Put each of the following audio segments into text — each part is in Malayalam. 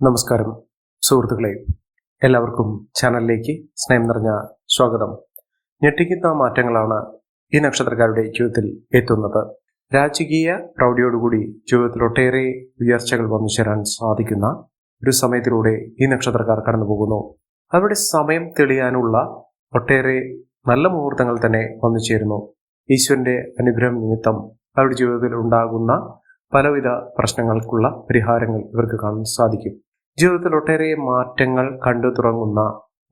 നമസ്കാരം. സുഹൃത്തുക്കളെ എല്ലാവർക്കും ചാനലിലേക്ക് സ്നേഹം നിറഞ്ഞ സ്വാഗതം. ഞെട്ടിക്കുന്ന മാറ്റങ്ങളാണ് ഈ നക്ഷത്രക്കാരുടെ ജീവിതത്തിൽ എത്തുന്നത്. രാജകീയ പ്രൗഢിയോടുകൂടി ജീവിതത്തിൽ ഒട്ടേറെ ഉയർച്ചകൾ വന്നു ചേരാൻ സാധിക്കുന്ന ഒരു സമയത്തിലൂടെ ഈ നക്ഷത്രക്കാർ കടന്നു പോകുന്നു അവരുടെ സമയം തെളിയാനുള്ള ഒട്ടേറെ നല്ല മുഹൂർത്തങ്ങൾ തന്നെ വന്നു ചേരുന്നു. ഈശ്വരന്റെ അനുഗ്രഹം നിമിത്തം അവരുടെ ജീവിതത്തിൽ ഉണ്ടാകുന്ന പലവിധ പ്രശ്നങ്ങൾക്കുള്ള പരിഹാരങ്ങൾ ഇവർക്ക് കാണാൻ സാധിക്കും. ജീവിതത്തിൽ ഒട്ടേറെ മാറ്റങ്ങൾ കണ്ടു തുടങ്ങുന്ന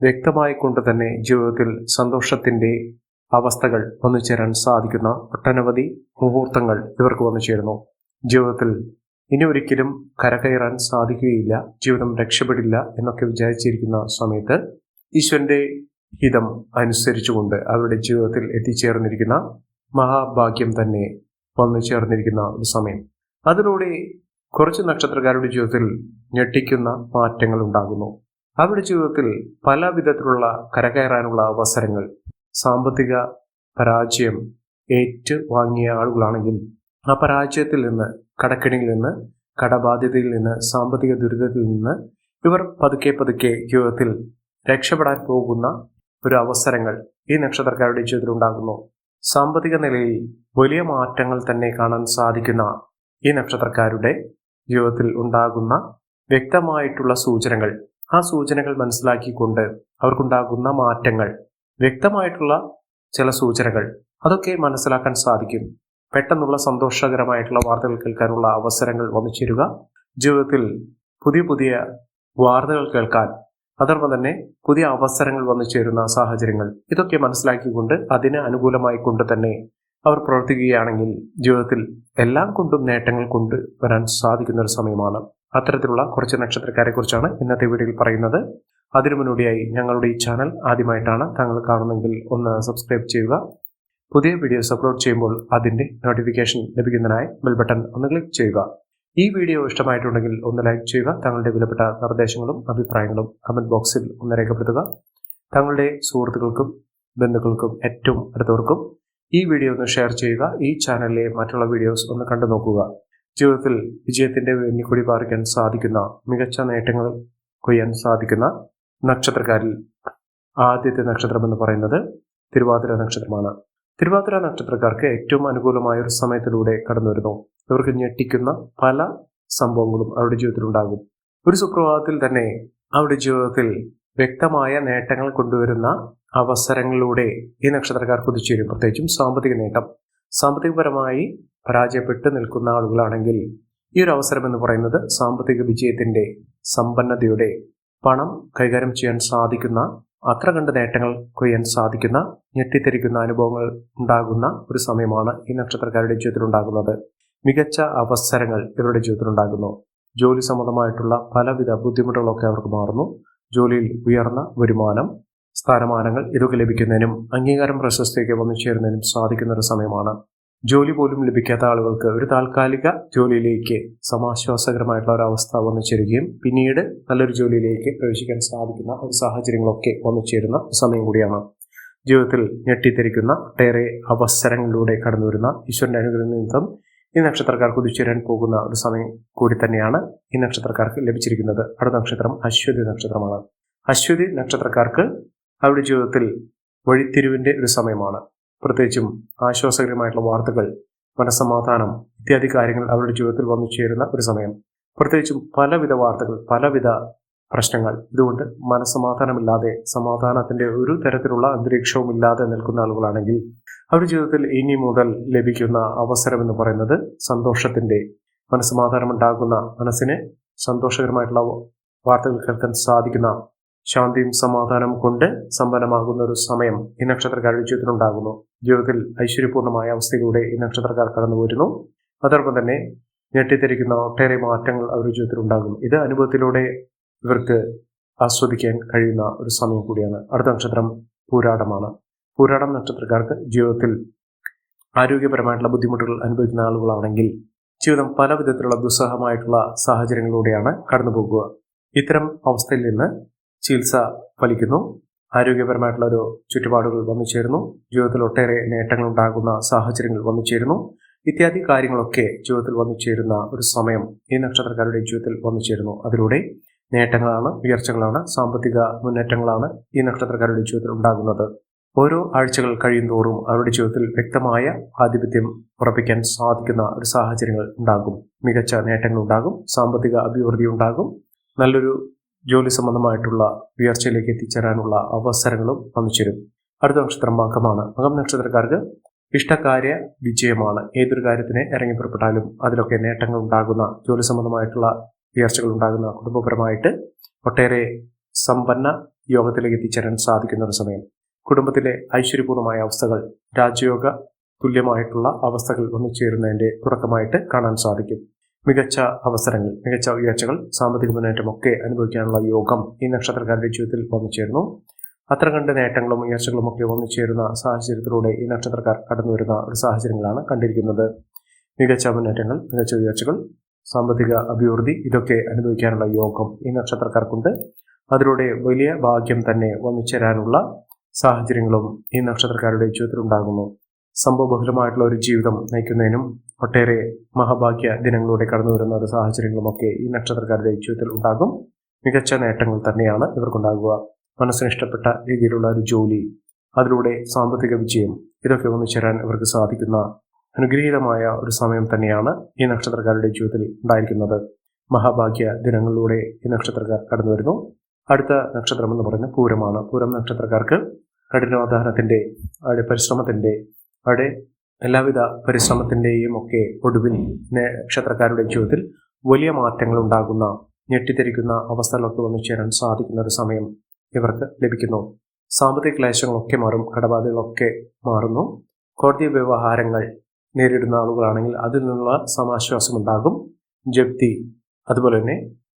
വ്യക്തമായി കൊണ്ട് തന്നെ ജീവിതത്തിൽ സന്തോഷത്തിന്റെ അവസ്ഥകൾ വന്നു ചേരാൻ സാധിക്കുന്ന ഒട്ടനവധി മുഹൂർത്തങ്ങൾ ഇവർക്ക് വന്നു ചേരുന്നു. ജീവിതത്തിൽ ഇനി ഒരിക്കലും കരകയറാൻ സാധിക്കുകയില്ല ജീവിതം രക്ഷപ്പെടില്ല എന്നൊക്കെ വിചാരിച്ചിരിക്കുന്ന സമയത്ത് ഈശ്വരന്റെ ഹിതം അനുസരിച്ചുകൊണ്ട് അവരുടെ ജീവിതത്തിൽ എത്തിച്ചേർന്നിരിക്കുന്ന മഹാഭാഗ്യം തന്നെ വന്നു ചേർന്നിരിക്കുന്ന ഒരു സമയം. അതിലൂടെ കുറച്ച് നക്ഷത്രക്കാരുടെ ജീവിതത്തിൽ ഞെട്ടിക്കുന്ന മാറ്റങ്ങൾ ഉണ്ടാകുന്നു. അവരുടെ ജീവിതത്തിൽ പല വിധത്തിലുള്ള കരകയറാനുള്ള അവസരങ്ങൾ സാമ്പത്തിക പരാജയം ഏറ്റു വാങ്ങിയ ആളുകളാണെങ്കിൽ ആ പരാജയത്തിൽ നിന്ന് കടക്കിണിയിൽ നിന്ന് കടബാധ്യതയിൽ നിന്ന് സാമ്പത്തിക ദുരിതത്തിൽ നിന്ന് ഇവർ പതുക്കെ പതുക്കെ ജീവിതത്തിൽ രക്ഷപ്പെടാൻ പോകുന്ന ഒരു അവസരങ്ങൾ ഈ നക്ഷത്രക്കാരുടെ ജീവിതത്തിൽ ഉണ്ടാകുന്നു. സാമ്പത്തിക നിലയിൽ വലിയ മാറ്റങ്ങൾ തന്നെ കാണാൻ സാധിക്കുന്ന ഈ നക്ഷത്രക്കാരുടെ ജീവിതത്തിൽ ഉണ്ടാകുന്ന വ്യക്തമായിട്ടുള്ള സൂചനകൾ. ആ സൂചനകൾ മനസ്സിലാക്കിക്കൊണ്ട് അവർക്കുണ്ടാകുന്ന മാറ്റങ്ങൾ വ്യക്തമായിട്ടുള്ള ചില സൂചനകൾ അതൊക്കെ മനസ്സിലാക്കാൻ സാധിക്കും. പെട്ടെന്നുള്ള സന്തോഷകരമായിട്ടുള്ള വാർത്തകൾ കേൾക്കാനുള്ള അവസരങ്ങൾ വന്നു ചേരുക ജീവിതത്തിൽ പുതിയ പുതിയ വാർത്തകൾ കേൾക്കാൻ അതോടൊപ്പം തന്നെ പുതിയ അവസരങ്ങൾ വന്നു ചേരുന്ന സാഹചര്യങ്ങൾ ഇതൊക്കെ മനസ്സിലാക്കിക്കൊണ്ട് അതിന് അനുകൂലമായി കൊണ്ട് തന്നെ അവർ പ്രവർത്തിക്കുകയാണെങ്കിൽ ജീവിതത്തിൽ എല്ലാം കൊണ്ടും നേട്ടങ്ങൾ കൊണ്ട് വരാൻ സാധിക്കുന്ന ഒരു സമയമാണ്. അത്തരത്തിലുള്ള കുറച്ച് നക്ഷത്രക്കാരെ കുറിച്ചാണ് ഇന്നത്തെ വീഡിയോയിൽ പറയുന്നത്. അതിനു മുന്നോടിയായി ഞങ്ങളുടെ ഈ ചാനൽ ആദ്യമായിട്ടാണ് താങ്കൾ കാണുന്നെങ്കിൽ ഒന്ന് സബ്സ്ക്രൈബ് ചെയ്യുക. പുതിയ വീഡിയോസ് അപ്ലോഡ് ചെയ്യുമ്പോൾ അതിന്റെ നോട്ടിഫിക്കേഷൻ ലഭിക്കുന്നതിനായി ബെൽ ബട്ടൺ ഒന്ന് ക്ലിക്ക് ചെയ്യുക. ഈ വീഡിയോ ഇഷ്ടമായിട്ടുണ്ടെങ്കിൽ ഒന്ന് ലൈക്ക് ചെയ്യുക. താങ്കളുടെ വിലപ്പെട്ട നിർദ്ദേശങ്ങളും അഭിപ്രായങ്ങളും കമന്റ് ബോക്സിൽ ഒന്ന് രേഖപ്പെടുത്തുക. താങ്കളുടെ സുഹൃത്തുക്കൾക്കും ബന്ധുക്കൾക്കും ഏറ്റവും അടുത്തവർക്കും ഈ വീഡിയോ ഒന്ന് ഷെയർ ചെയ്യുക ഈ ചാനലിലെ മറ്റുള്ള വീഡിയോസ് ഒന്ന് കണ്ടു നോക്കുക. ജീവിതത്തിൽ വിജയത്തിന്റെ വെന്നിക്കൊടി പാറിക്കാൻ സാധിക്കുന്ന മികച്ച നേട്ടങ്ങൾ കൊയ്യാൻ സാധിക്കുന്ന നക്ഷത്രക്കാരിൽ ആദ്യത്തെ നക്ഷത്രം എന്ന് പറയുന്നത് തിരുവാതിര നക്ഷത്രമാണ്. തിരുവാതിര നക്ഷത്രക്കാർക്ക് ഏറ്റവും അനുകൂലമായ ഒരു സമയത്തിലൂടെ കടന്നു വരുന്നു. ഇവർക്ക് ഞെട്ടിക്കുന്ന പല സംഭവങ്ങളും അവരുടെ ജീവിതത്തിൽ ഉണ്ടാകും. ഒരു സുപ്രഭാതത്തിൽ തന്നെ അവരുടെ ജീവിതത്തിൽ വ്യക്തമായ നേട്ടങ്ങൾ കൊണ്ടുവരുന്ന അവസരങ്ങളിലൂടെ ഈ നക്ഷത്രക്കാർ കുതിച്ചുവരും പ്രത്യേകിച്ചും സാമ്പത്തിക നേട്ടം. സാമ്പത്തികപരമായി പരാജയപ്പെട്ട് നിൽക്കുന്ന ആളുകളാണെങ്കിൽ ഈ ഒരു അവസരം എന്ന് പറയുന്നത് സാമ്പത്തിക വിജയത്തിന്റെ സമ്പന്നതയുടെ പണം കൈകാര്യം ചെയ്യാൻ സാധിക്കുന്ന അത്ര കണ്ട് നേട്ടങ്ങൾ കൊയ്യാൻ സാധിക്കുന്ന ഞെട്ടിത്തെരിക്കുന്ന അനുഭവങ്ങൾ ഉണ്ടാകുന്ന ഒരു സമയമാണ് ഈ നക്ഷത്രക്കാരുടെ ജീവിതത്തിൽ ഉണ്ടാകുന്നത്. മികച്ച അവസരങ്ങൾ ഇവരുടെ ജീവിതത്തിൽ ഉണ്ടാകുന്നു. ജോലി സംബന്ധമായിട്ടുള്ള പലവിധ ബുദ്ധിമുട്ടുകളൊക്കെ അവർക്ക് മാറുന്നു. ജോലിയിൽ ഉയർന്ന വരുമാനം സ്ഥാനമാനങ്ങൾ ഇതൊക്കെ ലഭിക്കുന്നതിനും അംഗീകാരം പ്രശസ്തിയൊക്കെ വന്നു ചേരുന്നതിനും സാധിക്കുന്ന ഒരു സമയമാണ്. ജോലി പോലും ലഭിക്കാത്ത ആളുകൾക്ക് ഒരു താൽക്കാലിക ജോലിയിലേക്ക് സമാശ്വാസകരമായിട്ടുള്ള ഒരു അവസ്ഥ വന്നു ചേരുകയും പിന്നീട് നല്ലൊരു ജോലിയിലേക്ക് പ്രവേശിക്കാൻ സാധിക്കുന്ന ഒരു സാഹചര്യങ്ങളൊക്കെ വന്നു ചേരുന്ന സമയം കൂടിയാണ്. ജീവിതത്തിൽ ഞെട്ടിത്തിരിക്കുന്ന ഒട്ടേറെ അവസരങ്ങളിലൂടെ കടന്നു വരുന്ന ഈശ്വരന്റെ അനുഗ്രഹം നിമിത്തം ഈ നക്ഷത്രക്കാർ ഉദിച്ചേരാൻ പോകുന്ന ഒരു സമയം കൂടി തന്നെയാണ് ഈ നക്ഷത്രക്കാർക്ക് ലഭിച്ചിരിക്കുന്നത്. അടുത്ത നക്ഷത്രം അശ്വതി നക്ഷത്രമാണ്. അശ്വതി നക്ഷത്രക്കാർക്ക് അവരുടെ ജീവിതത്തിൽ വഴിത്തിരിവിന്റെ ഒരു സമയമാണ്. പ്രത്യേകിച്ചും ആശ്വാസകരമായിട്ടുള്ള വാർത്തകൾ മനസ്സമാധാനം ഇത്യാദി കാര്യങ്ങൾ അവരുടെ ജീവിതത്തിൽ വന്നു ചേരുന്ന ഒരു സമയം. പ്രത്യേകിച്ചും പലവിധ വാർത്തകൾ പലവിധ പ്രശ്നങ്ങൾ. ഇതുകൊണ്ട് മനസ്സമാധാനമില്ലാതെ സമാധാനത്തിന്റെ ഒരു തരത്തിലുള്ള അന്തരീക്ഷവും ഇല്ലാതെ നിൽക്കുന്ന ആളുകളാണെങ്കിൽ അവരുടെ ജീവിതത്തിൽ ഇനി മുതൽ ലഭിക്കുന്ന അവസരം എന്ന് പറയുന്നത് സന്തോഷത്തിന്റെ മനസ്സമാധാനം ഉണ്ടാകുന്ന മനസ്സിനെ സന്തോഷകരമായിട്ടുള്ള വാർത്തകൾ കേൾക്കാൻ സാധിക്കുന്ന ശാന്തിയും സമാധാനം കൊണ്ട് സമ്പന്നമാകുന്ന ഒരു സമയം ഈ നക്ഷത്രക്കാരുടെ ജീവിതത്തിലുണ്ടാകുന്നു. ജീവിതത്തിൽ ഐശ്വര്യപൂർണമായ അവസ്ഥയിലൂടെ ഈ നക്ഷത്രക്കാർ കടന്നു വരുന്നു. അതോടൊപ്പം തന്നെ ഞെട്ടിത്തിരിക്കുന്ന ഒട്ടേറെ മാറ്റങ്ങൾ അവരുടെ ജീവിതത്തിൽ ഉണ്ടാകും ഇത് അനുഭവത്തിലൂടെ ഇവർക്ക് ആസ്വദിക്കാൻ കഴിയുന്ന ഒരു സമയം കൂടിയാണ്. അടുത്ത നക്ഷത്രം പൂരാടമാണ്. പൂരാടം നക്ഷത്രക്കാർക്ക് ജീവിതത്തിൽ ആരോഗ്യപരമായിട്ടുള്ള ബുദ്ധിമുട്ടുകൾ അനുഭവിക്കുന്ന ആളുകളാണെങ്കിൽ ജീവിതം പല വിധത്തിലുള്ള ദുസ്സഹമായിട്ടുള്ള സാഹചര്യങ്ങളിലൂടെയാണ് കടന്നു പോകുക ഇത്തരം അവസ്ഥയിൽ നിന്ന് ചികിത്സ ഫലിക്കുന്നു. ആരോഗ്യപരമായിട്ടുള്ള ഒരു ചുറ്റുപാടുകൾ വന്നു ചേരുന്നു ജീവിതത്തിൽ ഒട്ടേറെ നേട്ടങ്ങൾ ഉണ്ടാകുന്ന സാഹചര്യങ്ങൾ വന്നു ചേരുന്നു ഇത്യാദി കാര്യങ്ങളൊക്കെ ജീവിതത്തിൽ വന്നു ചേരുന്ന ഒരു സമയം ഈ നക്ഷത്രക്കാരുടെ ജീവിതത്തിൽ വന്നു ചേരുന്നു അതിലൂടെ നേട്ടങ്ങളാണ് ഉയർച്ചകളാണ് സാമ്പത്തിക മുന്നേറ്റങ്ങളാണ് ഈ നക്ഷത്രക്കാരുടെ ജീവിതത്തിൽ ഉണ്ടാകുന്നത്. ഓരോ ആഴ്ചകൾ കഴിയുന്തോറും അവരുടെ ജീവിതത്തിൽ വ്യക്തമായ ആധിപത്യം ഉറപ്പിക്കാൻ സാധിക്കുന്ന ഒരു സാഹചര്യങ്ങൾ ഉണ്ടാകും. മികച്ച നേട്ടങ്ങൾ ഉണ്ടാകും സാമ്പത്തിക അഭിവൃദ്ധി ഉണ്ടാകും. നല്ലൊരു ജോലി സംബന്ധമായിട്ടുള്ള ഉയർച്ചയിലേക്ക് എത്തിച്ചേരാനുള്ള അവസരങ്ങളും വന്നിച്ചേരും ചേരും. അടുത്ത നക്ഷത്രം മകമാണ്. മകം നക്ഷത്രക്കാർക്ക് ഇഷ്ടകാര്യ വിജയമാണ്. ഏതൊരു കാര്യത്തിന് ഇറങ്ങി പുറപ്പെട്ടാലും അതിലൊക്കെ നേട്ടങ്ങൾ ഉണ്ടാകുന്ന ജോലി സംബന്ധമായിട്ടുള്ള ഉയർച്ചകൾ ഉണ്ടാകുന്ന കുടുംബപരമായിട്ട് ഒട്ടേറെ സമ്പന്ന യോഗത്തിലേക്ക് എത്തിച്ചേരാൻ സാധിക്കുന്ന ഒരു സമയം. കുടുംബത്തിലെ ഐശ്വര്യപൂർണമായ അവസ്ഥകൾ രാജയോഗ തുല്യമായിട്ടുള്ള അവസ്ഥകൾ ഒന്നു ചേരുന്നതിന്റെ തുടക്കമായിട്ട് കാണാൻ സാധിക്കും. മികച്ച അവസരങ്ങൾ മികച്ച ഉയർച്ചകൾ സാമ്പത്തിക മുന്നേറ്റമൊക്കെ അനുഭവിക്കാനുള്ള യോഗം ഈ നക്ഷത്രക്കാരുടെ ജീവിതത്തിൽ വന്നു ചേരുന്നു അത്ര കണ്ട് നേട്ടങ്ങളും ഉയർച്ചകളും ഒക്കെ വന്നു ചേരുന്ന സാഹചര്യത്തിലൂടെ ഈ നക്ഷത്രക്കാർ കടന്നു വരുന്ന ഒരു സാഹചര്യങ്ങളാണ് കണ്ടിരിക്കുന്നത്. മികച്ച മുന്നേറ്റങ്ങൾ മികച്ച ഉയർച്ചകൾ സാമ്പത്തിക അഭിവൃദ്ധി ഇതൊക്കെ അനുഭവിക്കാനുള്ള യോഗം ഈ നക്ഷത്രക്കാർക്കുണ്ട്. അതിലൂടെ വലിയ ഭാഗ്യം തന്നെ വന്നു ചേരാനുള്ള സാഹചര്യങ്ങളും ഈ നക്ഷത്രക്കാരുടെ ജീവിതത്തിൽ ഉണ്ടാകുന്നു സംഭവബഹുലമായിട്ടുള്ള ഒരു ജീവിതം നയിക്കുന്നതിനും ഒട്ടേറെ മഹാഭാഗ്യ ദിനങ്ങളിലൂടെ കടന്നു വരുന്ന ഒരു സാഹചര്യങ്ങളുമൊക്കെ ഈ നക്ഷത്രക്കാരുടെ ജീവിതത്തിൽ ഉണ്ടാകും. മികച്ച നേട്ടങ്ങൾ തന്നെയാണ് ഇവർക്കുണ്ടാകുക. മനസ്സിന് ഇഷ്ടപ്പെട്ട രീതിയിലുള്ള ഒരു ജോലി അതിലൂടെ സാമ്പത്തിക വിജയം ഇതൊക്കെ ഒന്നു ചേരാൻ ഇവർക്ക് സാധിക്കുന്ന അനുഗ്രഹീതമായ ഒരു സമയം തന്നെയാണ് ഈ നക്ഷത്രക്കാരുടെ ജീവിതത്തിൽ ഉണ്ടായിരിക്കുന്നത്. മഹാഭാഗ്യ ദിനങ്ങളിലൂടെ ഈ നക്ഷത്രക്കാർ കടന്നു വരുന്നു. അടുത്ത നക്ഷത്രം എന്ന് പറയുന്നത് പൂരമാണ്. പൂരം നക്ഷത്രക്കാർക്ക് കഠിനാധാനത്തിന്റെ അവരുടെ പരിശ്രമത്തിന്റെ അവിടെ എല്ലാവിധ പരിശ്രമത്തിന്റെയും ഒക്കെ ഒടുവിൽ നക്ഷത്രക്കാരുടെ ജീവിതത്തിൽ വലിയ മാറ്റങ്ങൾ ഉണ്ടാകുന്ന ഞെട്ടിത്തിരിക്കുന്ന അവസ്ഥകളൊക്കെ വന്നു ചേരാൻ സാധിക്കുന്ന ഒരു സമയം ഇവർക്ക് ലഭിക്കുന്നു. സാമ്പത്തിക ക്ലേശങ്ങളൊക്കെ മാറും കടബാധകളൊക്കെ മാറുന്നു. കോടതി വ്യവഹാരങ്ങൾ നേരിടുന്ന ആളുകളാണെങ്കിൽ അതിൽ നിന്നുള്ള സമാശ്വാസം ഉണ്ടാകും. ജപ്തി അതുപോലെ തന്നെ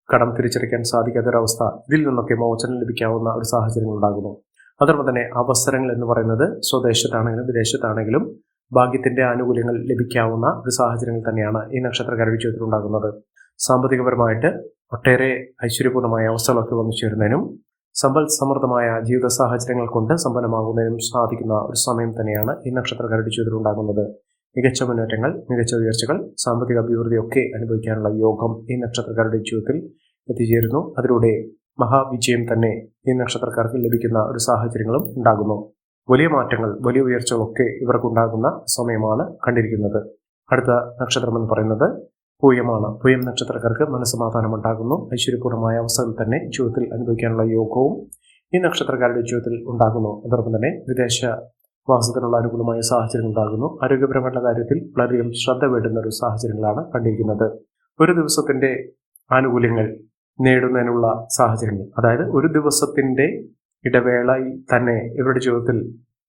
കടം തിരിച്ചടയ്ക്കാൻ സാധിക്കാത്തൊരവസ്ഥ ഇതിൽ നിന്നൊക്കെ മോചനം ലഭിക്കാവുന്ന ഒരു സാഹചര്യങ്ങൾ ഉണ്ടാകുന്നു. അതോടൊപ്പം തന്നെ അവസരങ്ങൾ എന്ന് പറയുന്നത് സ്വദേശത്താണെങ്കിലും വിദേശത്താണെങ്കിലും ഭാഗ്യത്തിന്റെ ആനുകൂല്യങ്ങൾ ലഭിക്കാവുന്ന ഒരു സാഹചര്യങ്ങൾ തന്നെയാണ് ഈ നക്ഷത്ര കരവി ഉണ്ടാകുന്നത്. സാമ്പത്തികപരമായിട്ട് ഒട്ടേറെ ഐശ്വര്യപൂർണമായ അവസ്ഥകളൊക്കെ വന്നു ചേരുന്നതിനും സമ്പൽ സമൃദ്ധമായ ജീവിത സാഹചര്യങ്ങൾ കൊണ്ട് സമ്പന്നമാകുന്നതിനും സാധിക്കുന്ന ഒരു സമയം തന്നെയാണ് ഈ നക്ഷത്ര കരടി ഉണ്ടാകുന്നത്. മികച്ച മുന്നേറ്റങ്ങൾ മികച്ച ഉയർച്ചകൾ സാമ്പത്തിക അഭിവൃദ്ധി ഒക്കെ അനുഭവിക്കാനുള്ള യോഗം ഈ നക്ഷത്രക്കാരുടെ ജീവിതത്തിൽ എത്തിച്ചേരുന്നു. അതിലൂടെ മഹാവിജയം തന്നെ ഈ നക്ഷത്രക്കാർക്ക് ലഭിക്കുന്ന ഒരു സാഹചര്യങ്ങളും ഉണ്ടാകുന്നു. വലിയ മാറ്റങ്ങൾ വലിയ ഉയർച്ചകളൊക്കെ ഇവർക്കുണ്ടാകുന്ന സമയമാണ് കണ്ടിരിക്കുന്നത്. അടുത്ത നക്ഷത്രം എന്ന് പറയുന്നത് പൂയമാണ്. പൂയം നക്ഷത്രക്കാർക്ക് മനസ്സമാധാനം ഉണ്ടാകുന്നു ഐശ്വര്യപൂർണമായ അവസരം തന്നെ ജീവിതത്തിൽ അനുഭവിക്കാനുള്ള യോഗവും ഈ നക്ഷത്രക്കാരുടെ ജീവിതത്തിൽ ഉണ്ടാകുന്നു. അതോടൊപ്പം തന്നെ വിദേശ വാസത്തിനുള്ള അനുകൂലമായ സാഹചര്യം ഉണ്ടാകുന്നു. ആരോഗ്യപരമായിട്ടുള്ള കാര്യത്തിൽ വളരെയധികം ശ്രദ്ധ വേണ്ടുന്ന ഒരു സാഹചര്യങ്ങളാണ് കണ്ടിരിക്കുന്നത്. ഒരു ദിവസത്തിന്റെ ആനുകൂല്യങ്ങൾ നേടുന്നതിനുള്ള സാഹചര്യങ്ങൾ അതായത് ഒരു ദിവസത്തിന്റെ ഇടവേളയിൽ തന്നെ ഇവരുടെ ജീവിതത്തിൽ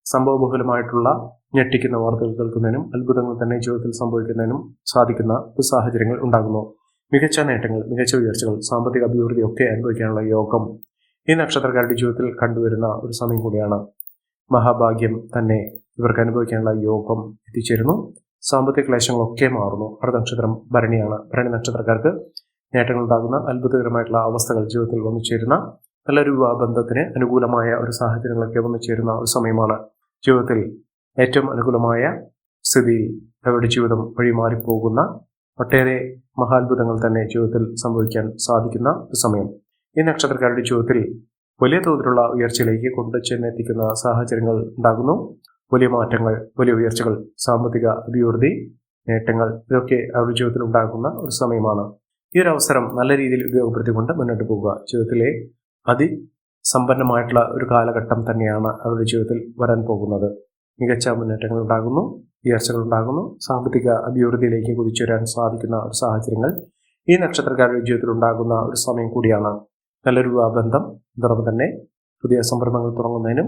സംഭവബഹുലമായിട്ടുള്ള ഞെട്ടിക്കുന്ന വാർത്തകൾ കേൾക്കുന്നതിനും അത്ഭുതങ്ങൾ തന്നെ ജീവിതത്തിൽ സംഭവിക്കുന്നതിനും സാധിക്കുന്ന സാഹചര്യങ്ങൾ ഉണ്ടാകുന്നു. മികച്ച നേട്ടങ്ങൾ മികച്ച ഉയർച്ചകൾ സാമ്പത്തിക അഭിവൃദ്ധി ഒക്കെ അനുഭവിക്കാനുള്ള യോഗം ഈ നക്ഷത്രക്കാരുടെ ജീവിതത്തിൽ കണ്ടുവരുന്ന ഒരു സമയം കൂടിയാണ്. മഹാഭാഗ്യം തന്നെ ഇവർക്ക് അനുഭവിക്കാനുള്ള യോഗം എത്തിച്ചേരുന്നു. സാമ്പത്തിക ക്ലേശങ്ങളൊക്കെ മാറുന്നു. അടുത്ത നക്ഷത്രം ഭരണിയാണ്. ഭരണി നക്ഷത്രക്കാർക്ക് നേട്ടങ്ങൾ ഉണ്ടാകുന്ന അത്ഭുതകരമായിട്ടുള്ള അവസ്ഥകൾ ജീവിതത്തിൽ വന്നു ചേരുന്ന നല്ലൊരു ബന്ധത്തിന് അനുകൂലമായ ഒരു സാഹചര്യങ്ങളൊക്കെ വന്നു ചേരുന്ന ഒരു സമയമാണ് ജീവിതത്തിൽ ഏറ്റവും അനുകൂലമായ സ്ഥിതിയിൽ അവരുടെ ജീവിതം വഴി മാറിപ്പോകുന്ന ഒട്ടേറെ മഹാത്ഭുതങ്ങൾ തന്നെ ജീവിതത്തിൽ സംഭവിക്കാൻ സാധിക്കുന്ന ഒരു സമയം. ഈ നക്ഷത്രക്കാരുടെ ജീവിതത്തിൽ വലിയ തോതിലുള്ള ഉയർച്ചയിലേക്ക് കൊണ്ടു ചെന്നെത്തിക്കുന്ന സാഹചര്യങ്ങൾ ഉണ്ടാകുന്നു. വലിയ മാറ്റങ്ങൾ വലിയ ഉയർച്ചകൾ സാമ്പത്തിക അഭിവൃദ്ധി നേട്ടങ്ങൾ ഇതൊക്കെ അവരുടെ ജീവിതത്തിൽ ഉണ്ടാകുന്ന ഒരു സമയമാണ്. ഈ ഒരു അവസരം നല്ല രീതിയിൽ ഉപയോഗപ്പെടുത്തിക്കൊണ്ട് മുന്നോട്ട് പോകുക. ജീവിതത്തിലെ അതിസമ്പന്നമായിട്ടുള്ള ഒരു കാലഘട്ടം തന്നെയാണ് അവരുടെ ജീവിതത്തിൽ വരാൻ പോകുന്നത്. മികച്ച മുന്നേറ്റങ്ങൾ ഉണ്ടാകുന്നു ഉയർച്ചകൾ ഉണ്ടാകുന്നു സാമ്പത്തിക അഭിവൃദ്ധിയിലേക്ക് കുതിച്ചുവരാൻ സാധിക്കുന്ന ഒരു സാഹചര്യങ്ങൾ ഈ നക്ഷത്രക്കാരുടെ ജീവിതത്തിൽ ഉണ്ടാകുന്ന ഒരു സമയം കൂടിയാണ്. നല്ലൊരു ബന്ധം അതോടൊപ്പം തന്നെ പുതിയ സംരംഭങ്ങൾ തുടങ്ങുന്നതിനും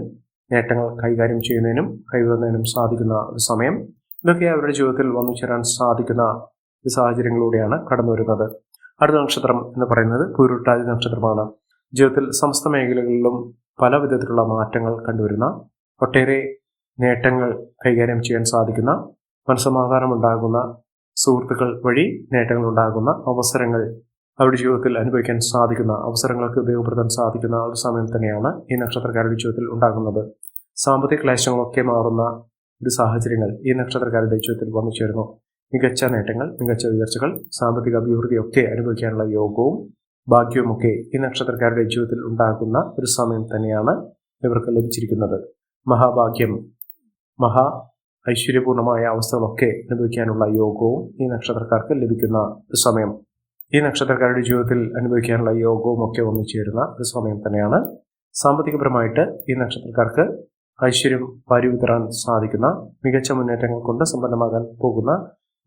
നേട്ടങ്ങൾ കൈകാര്യം ചെയ്യുന്നതിനും കൈവരുന്നതിനും സാധിക്കുന്ന ഒരു സമയം. ഇതൊക്കെ അവരുടെ ജീവിതത്തിൽ വന്നു ചേരാൻ സാധിക്കുന്ന സാഹചര്യങ്ങളിലൂടെയാണ് കടന്നു വരുന്നത് അടുത്ത നക്ഷത്രം എന്ന് പറയുന്നത് പൂരുട്ടാതി നക്ഷത്രമാണ്. ജീവിതത്തിൽ സമസ്ത മേഖലകളിലും പല വിധത്തിലുള്ള മാറ്റങ്ങൾ കണ്ടുവരുന്ന ഒട്ടേറെ നേട്ടങ്ങൾ കൈകാര്യം ചെയ്യാൻ സാധിക്കുന്ന മനസ്സമാധാനം ഉണ്ടാകുന്ന സുഹൃത്തുക്കൾ വഴി നേട്ടങ്ങൾ ഉണ്ടാകുന്ന അവസരങ്ങൾ അവരുടെ ജീവിതത്തിൽ അനുഭവിക്കാൻ സാധിക്കുന്ന അവസരങ്ങൾക്ക് ഉപയോഗപ്പെടുത്താൻ സാധിക്കുന്ന ഒരു സമയം തന്നെയാണ് ഈ നക്ഷത്രക്കാരുടെ ജീവിതത്തിൽ ഉണ്ടാകുന്നത്. സാമ്പത്തിക ക്ലേശങ്ങളൊക്കെ മാറുന്ന ഒരു സാഹചര്യങ്ങൾ ഈ നക്ഷത്രക്കാരുടെ ജീവിതത്തിൽ വന്നു ചേരുന്നു. മികച്ച നേട്ടങ്ങൾ മികച്ച ഉയർച്ചകൾ സാമ്പത്തിക അഭിവൃദ്ധിയൊക്കെ അനുഭവിക്കാനുള്ള യോഗവും ഭാഗ്യവുമൊക്കെ ഈ നക്ഷത്രക്കാരുടെ ജീവിതത്തിൽ ഉണ്ടാകുന്ന ഒരു സമയം തന്നെയാണ് ഇവർക്ക് ലഭിച്ചിരിക്കുന്നത്. മഹാഭാഗ്യം മഹാ ഐശ്വര്യപൂർണമായ അവസ്ഥകളൊക്കെ അനുഭവിക്കാനുള്ള യോഗവും ഈ നക്ഷത്രക്കാർക്ക് ലഭിക്കുന്ന ഒരു സമയം. ഈ നക്ഷത്രക്കാരുടെ ജീവിതത്തിൽ അനുഭവിക്കാനുള്ള യോഗവും ഒക്കെ ഒന്നുചേരുന്ന ഒരു സമയം തന്നെയാണ്. സാമ്പത്തികപരമായിട്ട് ഈ നക്ഷത്രക്കാർക്ക് ഐശ്വര്യം വാരിവിതറാൻ സാധിക്കുന്ന മികച്ച മുന്നേറ്റങ്ങൾ കൊണ്ട് സമ്പന്നമാകാൻ പോകുന്ന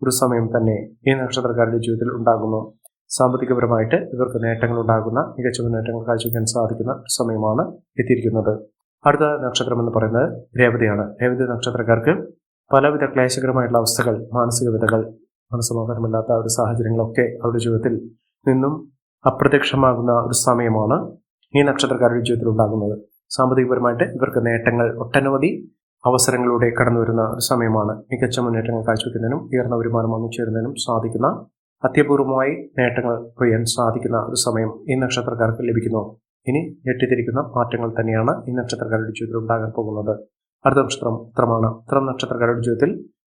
ഒരു സമയം തന്നെ ഈ നക്ഷത്രക്കാരുടെ ജീവിതത്തിൽ ഉണ്ടാകുന്നു. സാമ്പത്തികപരമായിട്ട് ഇവർക്ക് നേട്ടങ്ങൾ ഉണ്ടാകുന്ന മികച്ച മുന്നേറ്റങ്ങൾ കാഴ്ചവെക്കാൻ സാധിക്കുന്ന സമയമാണ് എത്തിയിരിക്കുന്നത്. അടുത്ത നക്ഷത്രം എന്ന് പറയുന്നത് രേവതിയാണ്. രേവതി നക്ഷത്രക്കാർക്ക് പലവിധ ക്ലേശകരമായിട്ടുള്ള അവസ്ഥകൾ മാനസിക വിധകൾ മനസ്സമാധാനമില്ലാത്ത ഒരു സാഹചര്യങ്ങളൊക്കെ അവരുടെ ജീവിതത്തിൽ നിന്നും അപ്രത്യക്ഷമാകുന്ന ഒരു സമയമാണ് ഈ നക്ഷത്രക്കാരുടെ ജീവിതത്തിൽ ഉണ്ടാകുന്നത്. സാമ്പത്തികപരമായിട്ട് ഇവർക്ക് നേട്ടങ്ങൾ ഒട്ടനവധി അവസരങ്ങളിലൂടെ കടന്നു വരുന്ന ഒരു സമയമാണ്. മികച്ച മുന്നേറ്റങ്ങൾ കാഴ്ചവെക്കുന്നതിനും ഉയർന്ന വരുമാനം വന്നു ചേരുന്നതിനും സാധിക്കുന്ന അത്യപൂർവമായി നേട്ടങ്ങൾ കൊയ്യാൻ സാധിക്കുന്ന ഒരു സമയം ഈ നക്ഷത്രക്കാർക്ക് ലഭിക്കുന്നു. ഇനി ഞെട്ടിത്തിരിക്കുന്ന മാറ്റങ്ങൾ തന്നെയാണ് ഈ നക്ഷത്രക്കാരുടെ ജീവിതത്തിൽ ഉണ്ടാകാൻ പോകുന്നത്. അടുത്ത നക്ഷത്രം ഉത്രമാണ് ഉത്രം നക്ഷത്രക്കാരുടെ ജീവിതത്തിൽ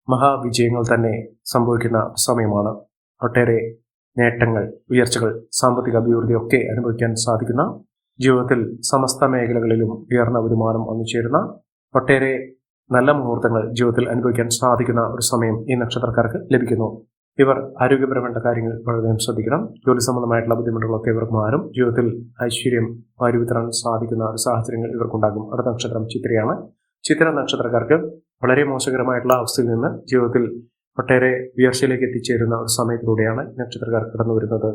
മഹാവിജയങ്ങൾ തന്നെ സംഭവിക്കുന്ന സമയമാണ്. ഒട്ടേറെ നേട്ടങ്ങൾ ഉയർച്ചകൾ സാമ്പത്തിക അഭിവൃദ്ധി ഒക്കെ അനുഭവിക്കാൻ സാധിക്കുന്ന ജീവിതത്തിൽ സമസ്ത മേഖലകളിലും ഉയർന്ന വരുമാനം വന്നുചേരുന്ന ഒട്ടേറെ നല്ല മുഹൂർത്തങ്ങൾ ജീവിതത്തിൽ അനുഭവിക്കാൻ സാധിക്കുന്ന ഒരു സമയം ഈ നക്ഷത്രക്കാർക്ക് ലഭിക്കുന്നു. ഇവർ ആരോഗ്യപരമായിട്ടുള്ള കാര്യങ്ങൾ വളരെയധികം ശ്രദ്ധിക്കണം. ജോലി സംബന്ധമായിട്ടുള്ള ബുദ്ധിമുട്ടുകളൊക്കെ ഇവർക്ക് മാറും. ജീവിതത്തിൽ ഐശ്വര്യം വാരുവിതരാൻ സാധിക്കുന്ന സാഹചര്യങ്ങൾ ഇവർക്കുണ്ടാകും. അടുത്ത നക്ഷത്രം ചിത്രയാണ് ചിത്ര നക്ഷത്രക്കാർക്ക് വളരെ മോശകരമായിട്ടുള്ള അവസ്ഥയിൽ നിന്ന് ജീവിതത്തിൽ ഒട്ടേറെ ഉയർച്ചയിലേക്ക് എത്തിച്ചേരുന്ന ഒരു സമയത്തിലൂടെയാണ് നക്ഷത്രക്കാർ കടന്നു വരുന്നത്.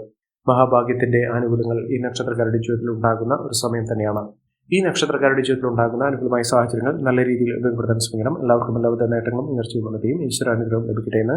മഹാഭാഗ്യത്തിന്റെ ആനുകൂല്യങ്ങൾ ഈ നക്ഷത്രക്കാരുടെ ജീവിതത്തിൽ ഉണ്ടാകുന്ന ഒരു സമയം തന്നെയാണ്. ഈ നക്ഷത്രക്കാരുടെ ജീവിതത്തിൽ ഉണ്ടാകുന്ന അനുകൂലമായ സാഹചര്യങ്ങൾ നല്ല രീതിയിൽ ഉപയോഗപ്പെടുത്താൻ ശ്രമിക്കണം. എല്ലാവർക്കും എല്ലാവിധ നേട്ടങ്ങളും ഉയർച്ചയും ഉന്നതിയും ഈശ്വരാനുഗ്രഹം ലഭിക്കട്ടെ എന്ന്